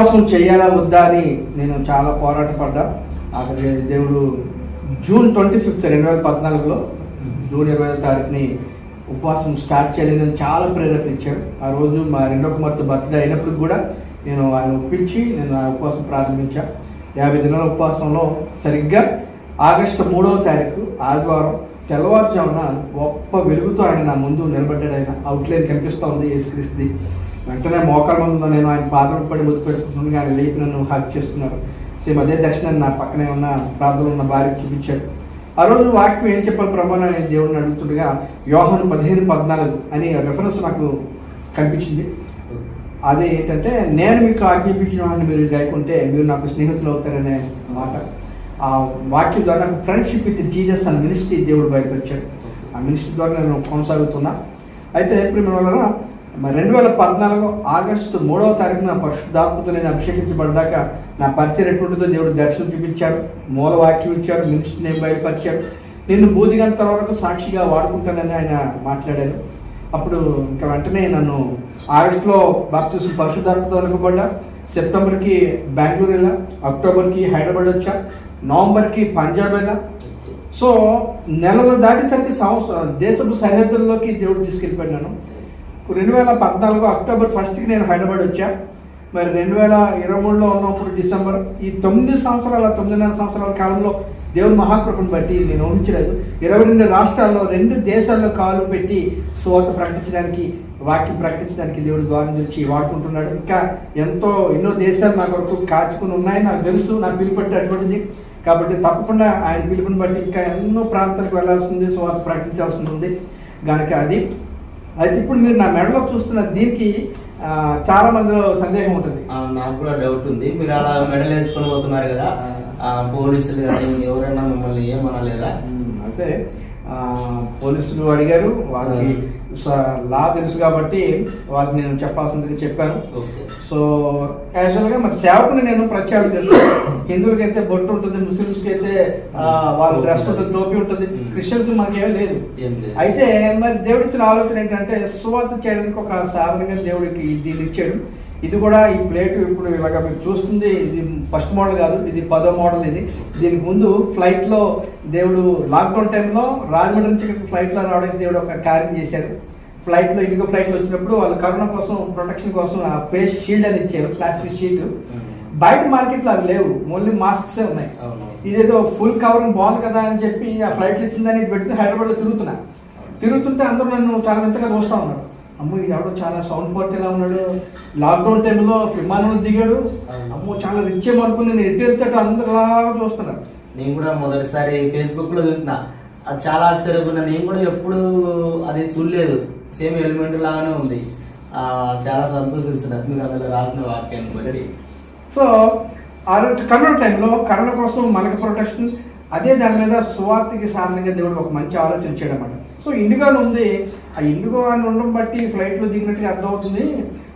ఉపవాసం చేయాలా వద్దా అని నేను చాలా పోరాటపడ్డా అక్కడ దేవుడు జూన్ ట్వంటీ ఫిఫ్త్ రెండు వేల పద్నాలుగులో జూన్ ఇరవై తారీఖుని ఉపవాసం స్టార్ట్ చేయాలని నేను చాలా ప్రేరేపించాడు ఆ రోజు మా రెండో కుమార్తె బర్త్డే అయినప్పుడు కూడా నేను ఆయన ఒప్పించి నేను ఆ ఉపవాసం ప్రారంభించా. యాభై దినాల ఉపవాసంలో సరిగ్గా ఆగస్టు మూడవ తారీఖు ఆదివారం తెల్లవారుజామున గొప్ప వెలుగుతో ఆయన నా ముందు నిలబడ్డాడు ఆయన. అవుట్లైన్ కనిపిస్తూ ఉంది యేసుక్రీస్తుది. వెంటనే మోకాళ్ళ ముందు నేను ఆయన పాదం పడి ముద్దు పెట్టుకుంటున్నాను. ఆయన లేపి నన్ను హక్ చేస్తున్నారు. సేమ్ అదే దర్శనాన్ని నా పక్కనే ఉన్న ప్రాంతంలో ఉన్న భార్య చూపించాడు. ఆ రోజు వాక్యం ఏం చెప్పాలి ప్రభా నేను దేవుడిని అడుగుతుండగా యోహన్ పదిహేను పద్నాలుగు అని రెఫరెన్స్ నాకు కనిపించింది. అదే ఏంటంటే నేను మీకు ఆజ్ఞాపించిన వాడిని మీరు గాయకుంటే మీరు నాకు స్నేహితులు అవుతారనే మాట. ఆ వాక్యం ద్వారా నాకు ఫ్రెండ్షిప్ విత్ జీజస్ అని మినిస్ట్రీ దేవుడు బయటపరిచాడు ఆ మినిస్ట్రీ ద్వారా నేను కొనసాగుతున్నా. అయితే ఏప్రిల్ వల్ల మరి రెండు వేల పద్నాలుగు ఆగస్టు మూడవ తారీఖున పరిశుద్ధాత్మతో నేను అభిషేకించబడ్డాక నా పరిచయం ఎటువంటిదో దేవుడు దర్శనం చూపించాడు మూల వాక్యం ఇచ్చాడు మినిస్ట్రీ నేను బయలుపరిచాడు. నిన్ను బూదిగంత వరకు సాక్షిగా వాడుకుంటానని ఆయన మాట్లాడారు. అప్పుడు ఇంకా వెంటనే నన్ను ఆగస్టులో బాప్తీసు పరిశుద్ధాత్మతో అనుకోబడ్డా సెప్టెంబర్కి బెంగళూరు వెళ్ళా అక్టోబర్కి హైదరాబాద్ వచ్చా నవంబర్కి పంజాబ్ వెళ్ళా. సో నెలలు దాటేసరికి సంవత్సరం దేశపు సరిహద్దుల్లోకి దేవుడు తీసుకెళ్ళిపోయినాను రెండు వేల పద్నాలుగు అక్టోబర్ ఫస్ట్కి నేను హైదరాబాద్ వచ్చా. మరి రెండు వేల ఇరవై మూడులో ఉన్నప్పుడు డిసెంబర్ ఈ తొమ్మిది సంవత్సరాల తొమ్మిదిన్నర సంవత్సరాల కాలంలో దేవుని మహాకృపను బట్టి నేను ఊహించలేదు. ఇరవై రెండు రాష్ట్రాల్లో రెండు దేశాల్లో కాలు పెట్టి స్వాత ప్రకటించడానికి వాక్యం ప్రకటించడానికి దేవుడు ద్వారం తెచ్చి వాడుకుంటున్నాడు. ఇంకా ఎంతో ఎన్నో దేశాలు నా కొరకు కాచుకుని ఉన్నాయి. నాకు తెలుసు నా పిలుపట్టి అటువంటిది. కాబట్టి తప్పకుండా ఆయన పిలుపుని బట్టి ఇంకా ఎన్నో ప్రాంతాలకు వెళ్ళాల్సి ఉంది స్వాత ప్రకటించాల్సి ఉంది. కనుక అది అయితే ఇప్పుడు మీరు నా మెడలో చూస్తున్న దీనికి ఆ, చాలా మందిలో సందేహం ఉంటుంది. నాకు కూడా డౌట్ ఉంది. మీరు అలా మెడల్ వేసుకొని పోతున్నారు కదా ఆ, పోలీసులు కానీ ఎవరైనా మిమ్మల్ని ఏమనలేదా? అయితే ఆ, పోలీసులు అడిగారు వాళ్ళకి లా తెలుసు కాబట్టి వాళ్ళకి నేను చెప్పాల్సింది చెప్పాను. సో యాక్చువల్గా మరి సేవకుని నేను ప్రచారం చేస్తాను హిందువులకి అయితే బొట్టు ఉంటుంది ముస్లిమ్స్కి అయితే వాళ్ళ డ్రెస్ ఉంటుంది టోపీ ఉంటుంది. క్రిస్టియన్స్ మనకేం లేదు. ఏం లేదు. అయితే మరి దేవుడిచ్చిన ఆలోచన ఏంటంటే సువార్త చేయడానికి ఒక సాధనంగా దేవుడికి దీన్ని ఇచ్చాడు. ఇది కూడా ఈ ప్లేట్ ఇప్పుడు ఇలాగ మీరు చూస్తుంది ఇది ఫస్ట్ మోడల్ కాదు ఇది పదో మోడల్ ఇది. దీనికి ముందు ఫ్లైట్లో దేవుడు లాక్డౌన్ టైంలో రాజమండ్రి నుంచి ఫ్లైట్లో రావడానికి దేవుడు ఒక కార్యం చేశారు. ఫ్లైట్లో ఇంకో ఫ్లైట్లో వచ్చినప్పుడు వాళ్ళు కరోనా కోసం ప్రొటెక్షన్ కోసం ఆ ఫేస్ షీల్డ్ అని ఇచ్చారు ప్లాస్టిక్ షీట్ బయట మార్కెట్లో అవి లేవు ఓన్లీ మాస్క్సే ఉన్నాయి. ఇదేదో ఫుల్ కవరింగ్ బాగుంది కదా అని చెప్పి ఆ ఫ్లైట్లు ఇచ్చిందని ఇది పెట్టుకుని హైదరాబాద్లో తిరుగుతున్నా. తిరుగుతుంటే అందరూ నన్ను చాలా వింతగా చూస్తూ ఉన్నారు. అమ్మో ఎవడో చాలా సౌండ్ పార్టీ ఎలా ఉన్నాడు. లాక్డౌన్ టైంలో విమానంలో దిగాడు. అమ్మో చాలా రిచ్ ఏమో అనుకుని నేను ఎటు వెళ్తాడు అందరు అలా చూస్తున్నారు నేను కూడా మొదటిసారి ఫేస్బుక్లో చూసిన. అది చాలా ఆశ్చర్యపోయినా. నేను కూడా ఎప్పుడు అది చూడలేదు. సేమ్ ఎలిమెంట్ లాగానే ఉంది. చాలా సంతోషిస్తున్నా మీరు అందులో రాసిన వాక్యాన్ని బట్టి. సో ఆ కరోనా టైంలో కరోనా కోసం మనకి ప్రొటెక్షన్ అదే దాని మీద సువార్తకి సాధారణంగా దేవుడు ఒక మంచి ఆలోచన చేయడం అన్నమాట సో ఇండిగోని ఉంది. ఆ ఇండిగో అని ఉండడం బట్టి ఫ్లైట్లో దిగినట్టుగా అర్థమవుతుంది.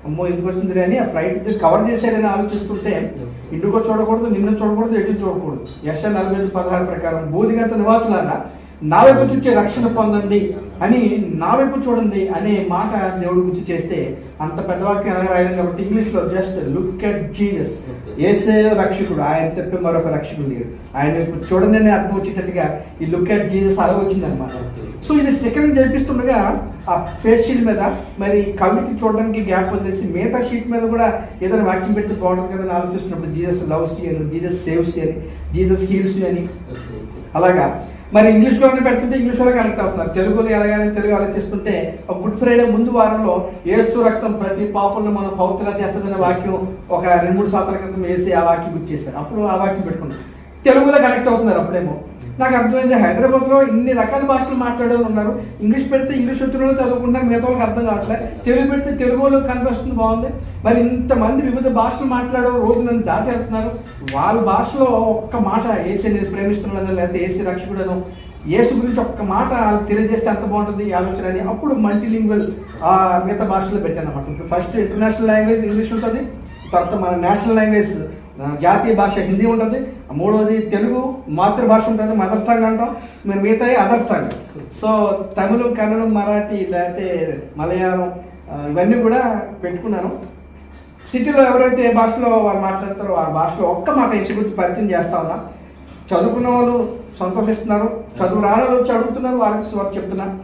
అమ్మో ఎందుకు వచ్చింది కానీ ఆ ఫ్లైట్ కవర్ చేశారని ఆలోచిస్తుంటే ఇండిగో చూడకూడదు నిన్న చూడకూడదు ఎటు చూడకూడదు. ఎస్ఎన్ నలభై ఐదు పదహారు ప్రకారం బోధిగంత నివాసులారా నా వైపు చూసే రక్షణ పొందండి అని నా వైపు చూడండి అనే మాట దేవుడి గురించి చేస్తే అంత పెద్ద వాక్యం ఎలాగ రాయడం కాబట్టి ఇంగ్లీష్లో జస్ట్ లుక్ అట్ జీసస్ ఏసే రక్షకుడు. ఆయన తప్పి మరొక రక్షకుడు లేడు. ఆయన వైపు చూడండి అని అర్థం వచ్చేటట్టుగా ఈ లుక్ అట్ జీసస్ అలా వచ్చింది అనమాట సో ఇది స్టిక్కరింగ్ చేపిస్తుండగా ఆ ఫేస్ షీల్డ్ మీద మరి కళ్ళకి చూడడానికి గ్యాప్ వదిలేసి మిగతా షీట్ మీద కూడా ఏదైనా వాక్యం పెడితే బాగుంటుంది కదా అని ఆలోచిస్తున్నప్పుడు జీసస్ లవ్స్ అని జీసస్ సేవ్స్ అని జీసస్ హీల్స్ అని. అలాగా. మరి ఇంగ్లీష్లోనే పెట్టుకుంటే ఇంగ్లీష్లో కనెక్ట్ అవుతున్నారు. తెలుగులో ఎలాగైనా తెలుగు ఆలోచిస్తుంటే ఒక గుడ్ ఫ్రైడే ముందు వారంలో ఏసు రక్తం ప్రతి పాపలను మనం పవిత్ర చేస్తుందనే వాక్యం ఒక రెండు మూడు సంవత్సరాల క్రితం వేసి ఆ వాక్యం బుక్ చేశారు అప్పుడు ఆ వాక్యం పెట్టుకున్నాం తెలుగులో కనెక్ట్ అవుతున్నారు అప్పుడేమో. నాకు అర్థమైంది. హైదరాబాద్లో ఇన్ని రకాల భాషలు మాట్లాడే ఉన్నారు. ఇంగ్లీష్ పెడితే ఇంగ్లీష్ వచ్చిన వాళ్ళు చదువుకుంటారు మిగతా వాళ్ళకి అర్థం కావట్లేదు తెలుగు పెడితే తెలుగు వాళ్ళు కనిపిస్తుంది. బాగుంది. మరి ఇంతమంది వివిధ భాషలు మాట్లాడే రోజు నన్ను దాటేస్తున్నారు వాళ్ళ భాషలో ఒక్క మాట ఏసీ నేను ప్రేమిస్తున్నాను లేకపోతే ఏసీ రక్షకుడను యేసు గురించి ఒక్క మాట వాళ్ళకి తెలియజేస్తే ఎంత బాగుంటుంది ఆలోచన అని అప్పుడు మల్టీలింగ్వల్ ఆ మిగతా భాషలో పెట్టాను అనమాట ఫస్ట్ ఇంటర్నేషనల్ లాంగ్వేజ్ ఇంగ్లీష్ ఉంటుంది. తర్వాత మన నేషనల్ లాంగ్వేజ్ జాతీయ భాష హిందీ ఉంటుంది. మూడవది తెలుగు మాతృభాష ఉంటుంది మదర్ టంగ్ అంటాం. మీరు మిగతా అదర్ టంగ్ సో తమిళం కన్నడం మరాఠీ లేకపోతే మలయాళం ఇవన్నీ కూడా పెట్టుకున్నాను. సిటీలో ఎవరైతే ఏ భాషలో వారు మాట్లాడతారో ఆ భాషలో ఒక్క మాట యేసు గురించి పరిచయం చేస్తా ఉన్నా. చదువుకున్న వాళ్ళు సంతోషిస్తున్నారు. చదువు రాని వాళ్ళు చదువుతున్నారు అడుగుతున్నారు వాళ్ళకి సువార్త చెప్తున్నారు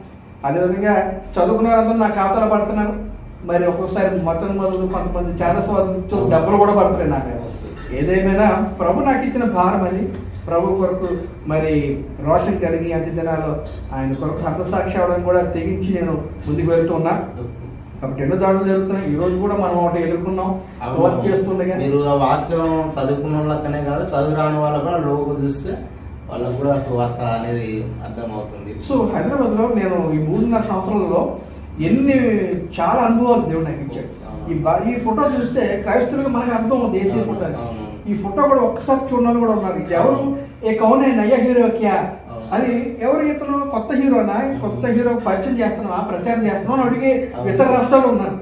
అదేవిధంగా చదువుకున్న వాళ్ళందరూ నా ఖాతాలో పడుతున్నారు. మరి ఒక్కొక్కసారి మొత్తం మొదలు కొంతమంది చేదస్వాదులతో డబ్బులు కూడా పడుతున్నాయి నాకు. ఏదేమైనా ప్రభు నాకు ఇచ్చిన భారం అది. ప్రభు కొరకు మరి రోషన్ కలిగి అంత్య దినాల్లో ఆయన కొరకు హతసాక్షి అవడం కూడా తెగించి నేను ముందుకు వెళ్తూ ఉన్నా. కాబట్టి ఎన్నో దాడులు జరుగుతున్నాయి. ఈ రోజు కూడా మనం ఒకటి ఎదుర్కొన్నాం. సువార్త చేస్తుండగా. మీరు ఆ వాక్యం చదువుకున్న వాళ్ళకనే కాదు చదువు రాని వాళ్ళకు కూడా లోపు చూస్తే వాళ్ళకు కూడా సువార్త అనేది అర్థమవుతుంది. సో హైదరాబాద్లో నేను ఈ మూడున్నర సంవత్సరాలలో ఎన్ని చాలా అనుభవాలు దేవుడు నాకు ఇచ్చాడు. ఈ ఈ ఫోటో చూస్తే క్రైస్తవులకు మనకు అర్థం అవుతుంది దేశీయ ఫోటో. ఈ ఫోటో కూడా ఒక్కసారి చూడాలి కూడా ఉన్నారు. ఇది ఎవరు? ఏ కౌనే నయ్య హీరో క్యా. అని ఎవరు ఇతను? కొత్త హీరోనా? కొత్త హీరో పరిచయం చేస్తున్నావా? ప్రచారం చేస్తున్నావా? అని అడిగి. ఇతర రాష్ట్రాల్లో ఉన్నారు.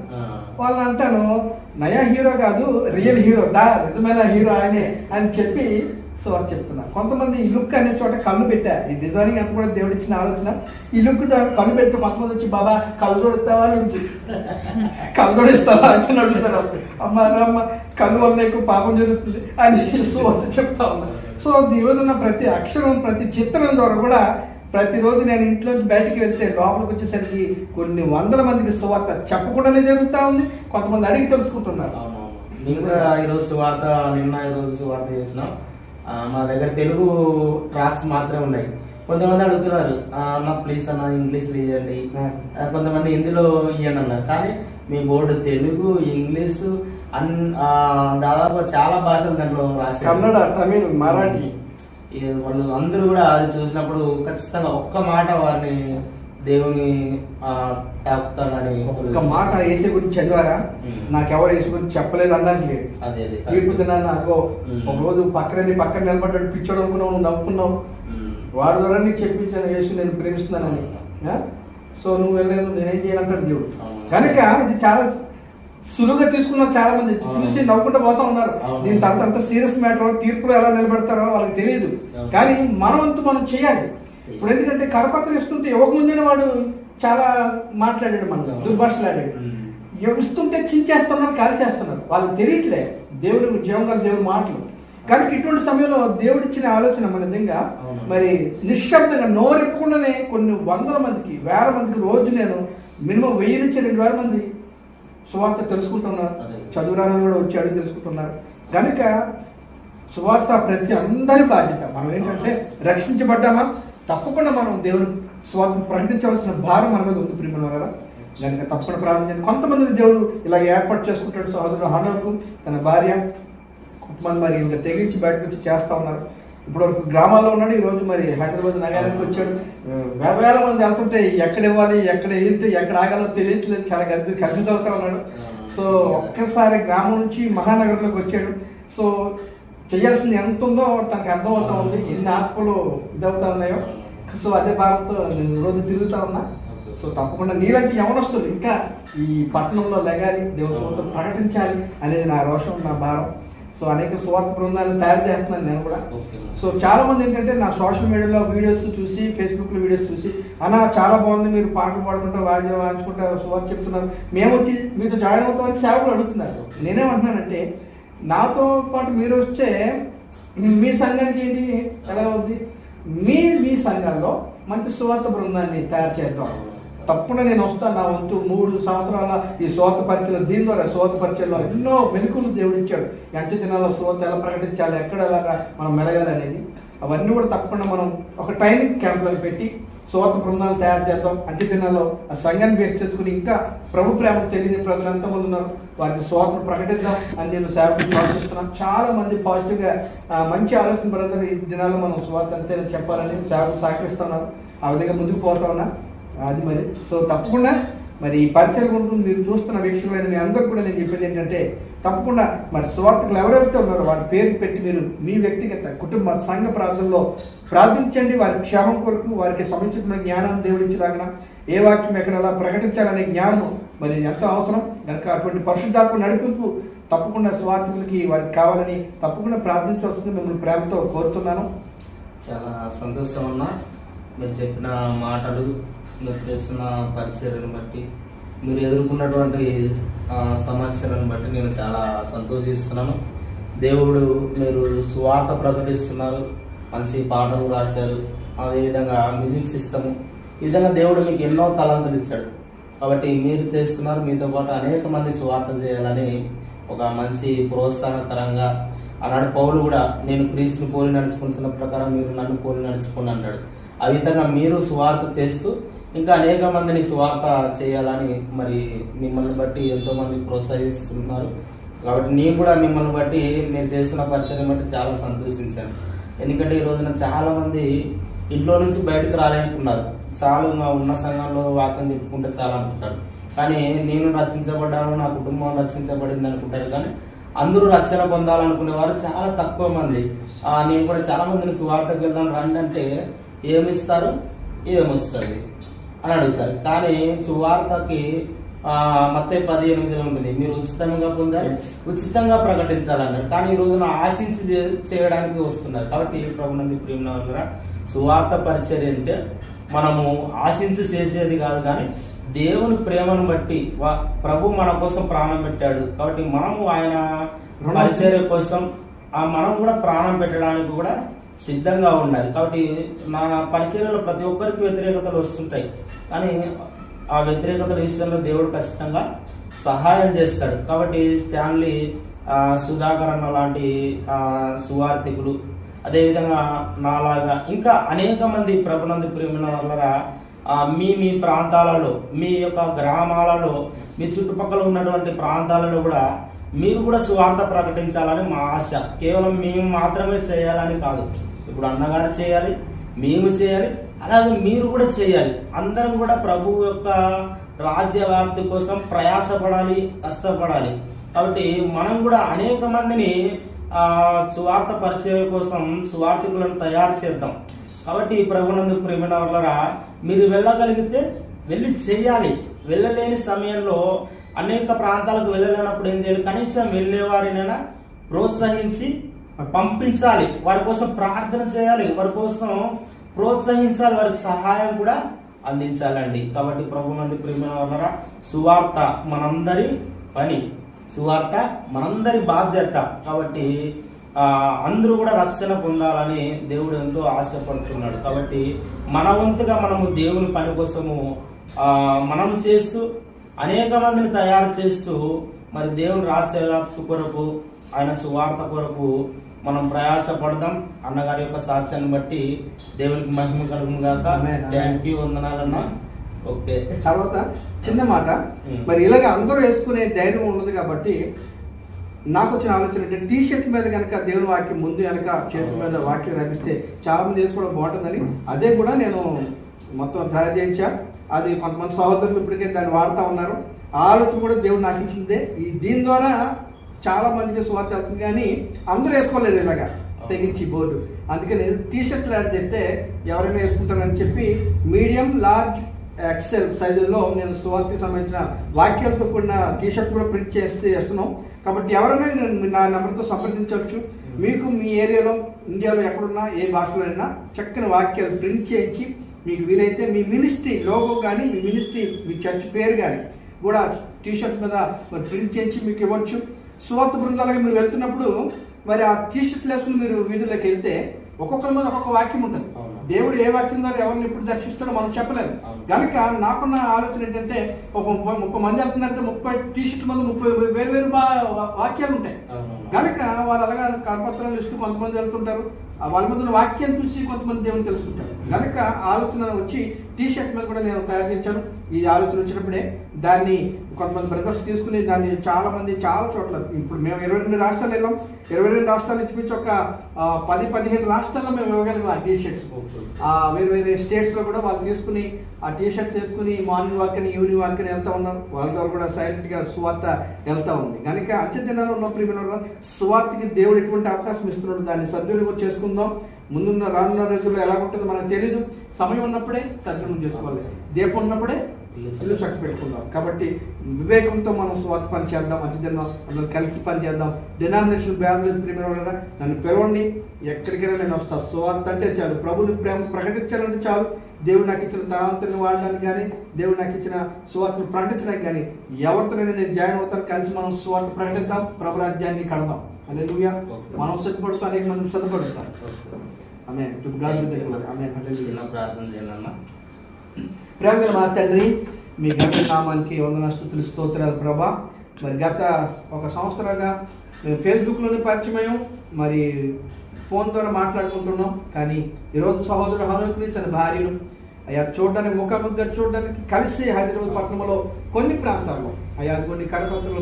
వాళ్ళు అంటాను నయా హీరో కాదు రియల్ హీరో. దా నిజమైన హీరో ఆయనే అని చెప్పి సో అది చెప్తున్నా. కొంతమంది ఈ లుక్ అనే చోట కళ్ళు పెట్టా. ఈ డిజైనింగ్ అంతా కూడా దేవుడు ఇచ్చిన ఆలోచన. ఈ లుక్ కళ్ళు పెడితే కొంతమంది వచ్చి బాబా కళ్ళు తొడుతావా అని కళ్ళు తొడిస్తావా? అని అడుగుతారు. అమ్మ అమ్మ కళ్ళు వల్ల ఎక్కువ పాపం జరుగుతుంది. అని సో అది చెప్తా ఉన్నా. సో ఈ ఉన్న ప్రతి అక్షరం ప్రతి చిత్రం ద్వారా కూడా ప్రతిరోజు నేను ఇంట్లో నుంచి బయటికి వెళ్తే లోపలికి వచ్చేసరికి కొన్ని వందల మందికి సువార్త చెప్పకుండానే జరుగుతూ ఉంది. కొంతమంది అడిగి తెలుసుకుంటున్నారు. నేను కూడా ఈరోజు సువార్త నిన్న ఈరోజు సువార్త చేసినాం. మా దగ్గర తెలుగు ట్రాక్స్ మాత్రమే ఉన్నాయి. కొంతమంది అడుగుతున్నారు "ఆ, అన్న ప్లీజ్ అన్న ఇంగ్లీష్లో ఇవ్వండి కొంతమంది హిందీలో ఇవ్వండి అన్నారు. కానీ మీ బోర్డు తెలుగు ఇంగ్లీషు అన్ దాదాపు చాలా భాషలు దాంట్లో రాశారు. కన్నడ తమిళ్ మరాఠీ. వాళ్ళు అందరూ కూడా అది చూసినప్పుడు ఖచ్చితంగా ఒక్క మాట వారిని దేవుని తాకుతానని ఒక్క మాట ఏసీ గురించి చదివారా. నాకెవరు ఏసీ గురించి చెప్పలేదు అదే అదే తీర్పు దినాన్ని ఉమ్. ఒక రోజు పక్కన పక్కన నిలబడ్డాడు పిచ్చోడు అనుకున్నావు నువ్వు నవ్వుకున్నావు. వాడి ద్వారా నీకు చెప్పించాను యేసు నేను ప్రేమిస్తున్నానని? సో నువ్వు వెళ్ళలేదు నేనేం చేయాలంటాడు దేవుడు. కనుక ఇది చాలా సులువుగా తీసుకున్నారు చాలా మంది. చూసి నవ్వుకుంటూ పోతా ఉన్నారు. దీని తర్వాత అంత సీరియస్ మ్యాటర్ తీర్పులు ఎలా నిలబెడతారో వాళ్ళకి తెలియదు. కానీ మన వంతు మనం చేయాలి ఇప్పుడు ఎందుకంటే కరపత్రం ఇస్తుంటే ఇవ్వక ముందే వాడు చాలా మాట్లాడాడు మనం అవును. దుర్భాషలాడాడు. ఇస్తుంటే చించేస్తున్నారు కాల్ చేస్తున్నారు. వాళ్ళకి తెలియట్లే. దేవుడు జీవంగా దేవుడి మాటలు. కనుక ఇటువంటి సమయంలో దేవుడిచ్చిన ఆలోచన మన నిజంగా. మరి నిశ్శబ్దంగా నోరెప్పకుండానే కొన్ని వందల మందికి వేల మందికి రోజు నేను మినిమం వెయ్యి నుంచి రెండు వేల మంది సువార్త తెలుసుకుంటున్నారు. చదువురాని కూడా వచ్చి అడిగి తెలుసుకుంటున్నారు. కనుక సువార్త ప్రతి అందరి బాధ్యత. మనం ఏంటంటే రక్షించబడ్డామా? తప్పకుండా మనం దేవుని స్వార్థ ప్రకటించవలసిన భారం మన మీద ఉంది ప్రియమైన కదా కనుక తప్పకుండా ప్రార్థించండి కొంతమంది దేవుడు ఇలాగ ఏర్పాటు చేసుకుంటాడు సహోదరుడు హనోకు తన భార్య కొంతమంది మరి ఇంకా తెగించి బయటకు వచ్చి చేస్తా ఉన్నారు. ఇప్పుడు వరకు గ్రామాల్లో ఉన్నాడు ఈ రోజు మరి హైదరాబాద్ నగరానికి వచ్చాడు. వేల వేల మంది వెళ్తుంటే ఎక్కడ ఇవ్వాలి ఎక్కడ ఏంటి ఎక్కడ ఆగాలో తెలియట్లేదు చాలా కన్ఫ్యూ కన్ఫ్యూజ్ అవుతా ఉన్నాడు. సో ఒక్కసారి గ్రామం నుంచి మహానగరంలోకి వచ్చాడు. సో చేయాల్సింది ఎంత ఉందో తనకు అర్థమవుతా ఉంది ఎన్ని ఆత్మలు ఇదవుతా ఉన్నాయో. సో అదే భారత్తో నేను రోజు తిరుగుతా ఉన్నా. సో తప్పకుండా నీలాంటి యవనస్తులు ఇంకా ఈ పట్టణంలో లెగాలి దేవస్వంతో ప్రకటించాలి అనేది నా రోషం నా భారం. సో అనేక సువార్త బృందాలను తయారు చేస్తున్నాను నేను కూడా. సో చాలా మంది ఏంటంటే నా సోషల్ మీడియాలో వీడియోస్ చూసి ఫేస్బుక్లో వీడియోస్ చూసి అన్న చాలా బాగుంది మీరు పాటలు పాడుకుంటా వాద్యం వాయించుకుంటా సువార్త చెప్తున్నారు. మేము వచ్చి మీతో జాయిన్ అవుతామని సేవకులు అడుగుతున్నారు. నేనేమంటున్నానంటే నాతో పాటు మీరు వస్తే మీ సంఘానికి ఏంటి? ఎలా అవుద్ది మీ మీ సంఘాల్లో మంచి సువార్త బృందాన్ని తయారు చేద్దాం. తప్పకుండా నేను వస్తాను. నా వంతు మూడు సంవత్సరాల ఈ శోత పరిచయలో దీని ద్వారా శోత పరిచయలో ఎన్నో మెలుకులు దేవుడు ఇచ్చాడు. ఎంత దినాల్లో శోత ఎలా ప్రకటించాలి ఎక్కడ ఎలాగా మనం మెరగాలి అనేది అవన్నీ కూడా తప్పకుండా మనం ఒక టైమింగ్ క్యాంప్లో పెట్టి సోత బృందాలు తయారు చేద్దాం అంత్య దినాల్లో ఆ సంఘాన్ని బేస్ చేసుకుని ఇంకా ప్రభు ప్రేమ తెలియని ప్రజలు ఎంతమంది ఉన్నారు? వారికి సోతను ప్రకటిద్దాం అని నేను సేవకులు ఆశిస్తున్నాను చాలా మంది పాజిటివ్గా మంచి ఆలోచన బ్రదర్ ఈ దినాల్లో మనం స్వార్థ అంతే చెప్పాలని సేవకులు సహకరిస్తున్నారు. ఆ విధంగా ముందుకు పోతా ఉన్నా. అది మరి. సో తప్పకుండా మరి ఈ పరిచయం ఉంటుంది మీరు చూస్తున్న వీక్షకులైన మీ అందరూ కూడా నేను చెప్పేది ఏంటంటే తప్పకుండా మరి సువార్తకులు ఎవరెవరితో ఉన్నారో వారి పేరు పెట్టి మీరు మీ వ్యక్తిగత కుటుంబ సంఘ ప్రార్థనలో ప్రార్థించండి. వారి క్షేమం కొరకు వారికి సముచితమైన జ్ఞానం దేవుడించలాగిన ఏ వాక్యం ఎక్కడ ఎలా ప్రకటించాలనే జ్ఞానం మరి ఎంతో అవసరం. కనుక అటువంటి పరిశుద్ధాత్మ నడిపింపు తప్పకుండా స్వార్థకులకి వారికి కావాలని తప్పకుండా ప్రార్థించవలసింది మిమ్మల్ని ప్రేమతో కోరుతున్నాను. చాలా సంతోషం అన్న మీరు చెప్పిన మాటలు మీరు చేస్తున్న పరిచర్యను బట్టి మీరు ఎదుర్కొన్నటువంటి సమస్యలను బట్టి నేను చాలా సంతోషిస్తున్నాను. దేవుడు మీరు సువార్త ప్రకటిస్తున్నారు మంచి పాటలు రాశారు అదేవిధంగా మ్యూజిక్ సిస్టము. ఈ విధంగా దేవుడు మీకు ఎన్నో తలాంతులు ఇచ్చాడు. కాబట్టి మీరు చేస్తున్నారు మీతో పాటు అనేక మంది సువార్త చేయాలని ఒక మంచి ప్రోత్సాహకరంగా ఆనాడు పౌలు కూడా. నేను క్రీస్తుని పోలి నడుచుకున్న ప్రకారం మీరు నన్ను పోలి నడుచుకుని అన్నాడు. ఆ విధంగా మీరు సువార్త చేస్తూ ఇంకా అనేక మందిని సువార్త చేయాలని మరి మిమ్మల్ని బట్టి ఎంతో మంది ప్రోత్సహిస్తున్నారు. కాబట్టి నేను కూడా మిమ్మల్ని బట్టి మీరు చేస్తున్న పరిచయం బట్టి చాలా సంతోషించాను. ఎందుకంటే ఈ రోజున చాలా మంది ఇంట్లో నుంచి బయటకు రాలేనుకున్నారు. చాలా ఉన్న సంఘంలో వాక్యం చెప్పుకుంటే చాలా అనుకుంటారు. కానీ నేను రక్షించబడ్డాను నా కుటుంబం రక్షించబడింది అనుకుంటారు. కానీ అందరూ రక్షణ పొందాలనుకునే వారు చాలా తక్కువ మంది. నేను కూడా చాలా మందిని సువార్తకు వెళ్దాం రండి అంటే ఏమిస్తారు ఏమొస్తుంది అని అడుగుతారు. కానీ సువార్తకి ఆ, మత్తయి పది ఎనిమిదిలో ఉంటుంది మీరు ఉచితంగా పొందాలి? ఉచితంగా ప్రకటించాలన్నారు. కానీ ఈ రోజున ఆశించి చే- చేయడానికి వస్తున్నారు. కాబట్టి ప్రభునంది ప్రేమ సువార్త పరిచర్య అంటే మనము ఆశించి చేసేది కాదు కానీ దేవుని ప్రేమను బట్టి ప్రభు మన కోసం ప్రాణం పెట్టాడు. కాబట్టి మనము ఆయన పరిచర్య కోసం ఆ మనం కూడా ప్రాణం పెట్టడానికి కూడా సిద్ధంగా ఉండాలి. కాబట్టి నా పరిచర్యలో ప్రతి ఒక్కరికి వ్యతిరేకతలు వస్తుంటాయి. కానీ ఆ వ్యతిరేకతల విషయంలో దేవుడు ఖచ్చితంగా సహాయం చేస్తాడు. కాబట్టి స్టాన్లీ సుధాకరణ సుధాకర్ అన్న లాంటి సువార్థికులు అదేవిధంగా నాలాగా ఇంకా అనేక మంది ప్రభునందు ప్రేమిన వల్ల మీ మీ ప్రాంతాలలో మీ యొక్క గ్రామాలలో మీ చుట్టుపక్కల ఉన్నటువంటి ప్రాంతాలలో కూడా మీరు కూడా సువార్త ప్రకటించాలని మా ఆశ. కేవలం మేము మాత్రమే చేయాలని కాదు. ఇప్పుడు అన్నగారు చేయాలి మేము చేయాలి అలాగే మీరు కూడా చేయాలి. అందరం కూడా ప్రభు యొక్క రాజ్యవ్యాప్తి కోసం ప్రయాసపడాలి కష్టపడాలి. కాబట్టి మనం కూడా అనేక మందిని సువార్త పరిచయం కోసం సువార్థికులను తయారు చేద్దాం. కాబట్టి ప్రభునందు ప్రేమిన వల్ల మీరు వెళ్ళగలిగితే వెళ్ళి చేయాలి. వెళ్ళలేని సమయంలో అనేక ప్రాంతాలకు వెళ్ళలేనప్పుడు ఏం చేయాలి? కనీసం వెళ్ళేవారినైనా ప్రోత్సహించి పంపించాలి. వారి కోసం ప్రార్థన చేయాలి. వారి కోసం ప్రోత్సహించాలి. వారికి సహాయం కూడా అందించాలండి. కాబట్టి ప్రభు మంది ప్రేమ వల్ల సువార్త మనందరి పని. సువార్త మనందరి బాధ్యత. కాబట్టి అందరూ కూడా రక్షణ పొందాలని దేవుడు ఎంతో ఆశపడుతున్నాడు. కాబట్టి మన వంతుగా మనము దేవుని పని కోసము మనం చేస్తూ అనేక మందిని తయారు చేస్తూ మరి దేవుని రాజ్యవ్యాప్తి కొరకు ఆయన సువార్త కొరకు మనం ప్రయాసపడదాం. అన్నగారి యొక్క సాక్ష్యాన్ని బట్టి దేవునికి మహిమ కలుగును గాక. థ్యాంక్ యూ వందనాలన్నా. ఓకే. తర్వాత చిన్న మాట. మరి ఇలాగ అందరూ వేసుకునే ధైర్యం ఉండదు కాబట్టి నాకు వచ్చిన ఆలోచన అంటే టీ షర్ట్ మీద కనుక దేవుని వాక్యం ముందు వెనక చేతి మీద వాక్యం రాపిస్తే చాలా మంది వేసుకోవడం బాగుంటుందని. అదే కూడా నేను మొత్తం తయారు చేయించా. అది కొంతమంది సహోదరులు ఇప్పటికే దాన్ని వాడుతూ ఉన్నారు. ఆలోచన కూడా దేవుడు నాకు ఇచ్చిందే. ఈ దీని ద్వారా చాలా మందికి స్వార్థ అవుతుంది కానీ అందరూ వేసుకోలేదు ఇలాగా. తెగించి బోర్డు. అందుకని టీ షర్ట్లు యాడ్ చెప్తే ఎవరైనా వేసుకుంటారని చెప్పి మీడియం లార్జ్ ఎక్సెల్ సైజుల్లో నేను సువార్తకి సంబంధించిన వాక్యాలతో కూడిన టీ షర్ట్స్ కూడా ప్రింట్ చేస్తే చేస్తున్నాం కాబట్టి ఎవరైనా నేను నా నెంబర్తో సంప్రదించవచ్చు. మీకు మీ ఏరియాలో ఇండియాలో ఎక్కడున్నా ఏ భాషలో అయినా చక్కని వాక్యాలు ప్రింట్ చేయించి మీకు వీలైతే మీ మినిస్ట్రీ లోగో కానీ మీ మినిస్ట్రీ మీ చర్చ్ పేరు కానీ కూడా టీ షర్ట్స్ మీద ప్రింట్ చేయించి మీకు ఇవ్వచ్చు. సువార్త బృందాలుగా మీరు వెళ్తున్నప్పుడు మరి ఆ టీ షర్ట్లు వేసుకుని మీరు వీధుల్లోకి వెళ్తే ఒక్కొక్కరి మీద ఒక్కొక్క వాక్యం ఉంటుంది. దేవుడు ఏ వాక్యం ద్వారా ఎవరిని ఎప్పుడు దర్శిస్తాడో మనం చెప్పలేము అవును. కనుక నాకున్న ఆలోచన ఏంటంటే ఒక ముప్పై ముప్పై మంది వెళ్తున్నారంటే ముప్పై టీ షర్ట్ మీద ముప్పై వేరు వేరు వాక్యాలు ఉంటాయి. కనుక వాళ్ళు అలాగా కరపత్రాలు ఇస్తూ కొంతమంది వెళ్తుంటారు వాళ్ళ మీద వాక్యాన్ని చూసి కొంతమంది దేవుని తెలుసుకుంటారు. కనుక ఆలోచన వచ్చి టీ షర్ట్ మీద కూడా నేను తయారు చేశాను ఈ ఆలోచన వచ్చినప్పుడే దాన్ని కొంతమంది బ్రదర్స్ తీసుకుని దాన్ని చాలా మంది చాలా చోట్ల ఇప్పుడు మేము ఇరవై రెండు రాష్ట్రాలు వెళ్ళాం. ఇరవై రెండు రాష్ట్రాలు ఇచ్చిపించి ఒక పది పదిహేను రాష్ట్రాల్లో మేము ఇవ్వగలిగాం ఆ టీ షర్ట్స్ ఆ వేరే వేరే స్టేట్స్లో కూడా వాళ్ళు తీసుకుని ఆ టీ షర్ట్స్ వేసుకుని మార్నింగ్ వాక్ అని ఈవినింగ్ వాక్ అని వెళ్తూ ఉన్నాం వాళ్ళ ద్వారా కూడా సైలెంట్గా సువార్త వెళ్తా ఉంది. కనుక అంచె దినాల్లో ఉన్న ప్రియమైన స్వార్థకి దేవుడు ఎటువంటి అవకాశం ఇస్తున్నాడు దాన్ని సద్వినియోగం చేసుకుందాం ముందున్న రానున్న రోజుల్లో ఎలా ఉంటుందో మనకు తెలియదు సమయం ఉన్నప్పుడే సద్వినియోగం చేసుకోవాలి. దీపం ఉన్నప్పుడే ఇల్లు చక్క పెట్టుకుందాం. కాబట్టి వివేకంతో మనం స్వార్థ పని చేద్దాం అతిథిలో అందరం కలిసి పని చేద్దాం. డినామినేషన్ బ్యాలెన్స్ ప్రేమ నన్ను పిలవండి. ఎక్కడికైనా నేను వస్తాను స్వార్థ అంటే చాలు. ప్రభుని ప్రేమ ప్రకటించాలంటే చాలు. దేవుడు నాకు ఇచ్చిన తలాంతుని వాడడానికి కానీ దేవుడు నాకు ఇచ్చిన సువార్తను ప్రకటించడానికి కానీ ఎవరితోనైనా నేను జాయిన్ అవుతాను కలిసి మనం సువార్త ప్రకటిద్దాం ప్రభు రాజ్యాన్ని కడదాం అదే మనం సిద్ధపడుతాం అనేక మంది సిద్ధపడతాం ఆమె ప్రార్థన చేయాలన్నా ప్రేమ మా తండ్రి మీ గత నామానికి వందన స్థుతులు స్తోత్రాలు ప్రభా. మరి గత ఒక సంవత్సరంగా మేము ఫేస్బుక్లోనే పరిచయం మరి ఫోన్ ద్వారా మాట్లాడుకుంటున్నాం కానీ ఈరోజు సహోదరుడు హనుకుని తన భార్యను అయ్యా చూడడానికి ముఖాముఖిగా చూడడానికి కలిసి హైదరాబాద్ పట్టణంలో కొన్ని ప్రాంతాల్లో అయ్యా కొన్ని కరపత్రులు